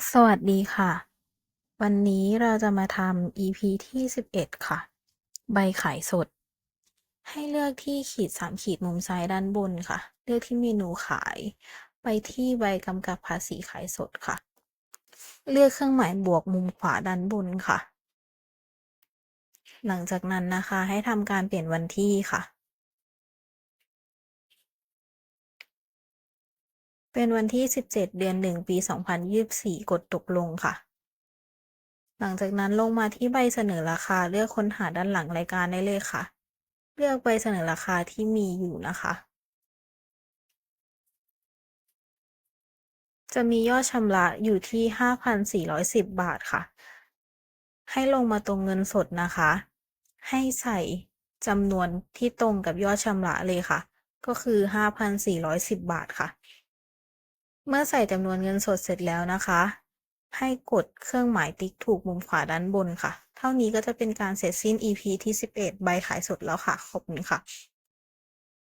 สวัสดีค่ะ วันนี้เราจะมาทำ EP ที่ 11 ค่ะ ใบขายสด ให้เลือกที่ขีด 3 ขีดมุมซ้ายด้านบนค่ะ เลือกที่เมนูขาย ไปที่ใบกำกับภาษีขายสดค่ะ เลือกเครื่องหมายบวกมุมขวาด้านบนค่ะ หลังจากนั้นนะคะให้ทำการเปลี่ยนวันที่ค่ะ เป็นวันที่ 17 เดือน 1 ปี 2024 กดตกลงค่ะ หลังจากนั้นลงมาที่ใบเสนอราคาเลือกค้นหาด้านหลังรายการได้เลยค่ะ เลือกใบเสนอราคาที่มีอยู่นะคะ จะมียอดชำระอยู่ที่ 5,410 บาทค่ะ ให้ลงมาตรงเงินสดนะคะ ให้ใส่จำนวนที่ตรงกับยอดชำระเลยค่ะ ก็คือ 5,410 บาทค่ะ เมื่อใส่จำนวนเงินสดเสร็จแล้วนะคะ ให้กดเครื่องหมายติ๊กถูกมุมขวาด้านบนค่ะ เท่านี้ก็จะเป็นการเสร็จสิ้น EP ที่ 11 ใบขายสดแล้วค่ะ ขอบคุณค่ะ